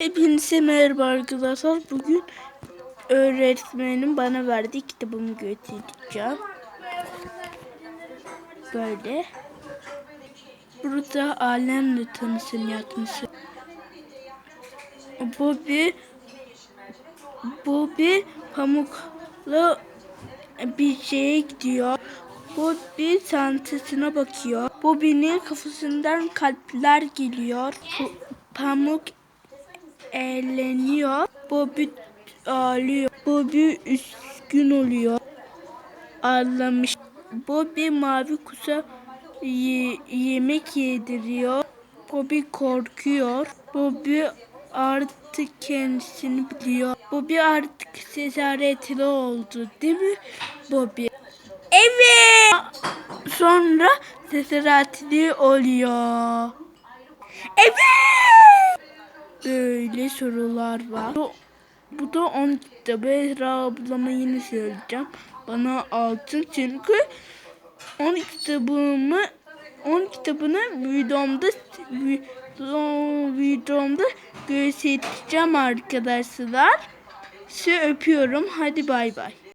Hepinize merhaba arkadaşlar. Bugün öğretmenim bana verdiği kitabımı götüreceğim. Böyle. Burada alemle tanısın yatması. Bu bir bu bir şeye gidiyor. Bir çantasına bakıyor. Bobby'nin kafasından kalpler geliyor. Pamuk eğleniyor. Bobby ağlıyor. Bobby üzgün oluyor. Ağlamış. Bobby mavi kuşa ye- yemek yediriyor. Bobby korkuyor. Bobby artık kendisini biliyor. Bobby artık cesaretli oldu değil mi Bobby? Evet. Sonra cesaretli oluyor. Evet. Böyle sorular var. Bu, bu da 10 kitabı. Esra ablama yine söyleyeceğim. Bana altın çünkü 10 kitabımı 10 kitabını videomda video- videomda göstereceğim arkadaşlar. Sizi öpüyorum. Hadi bay bay.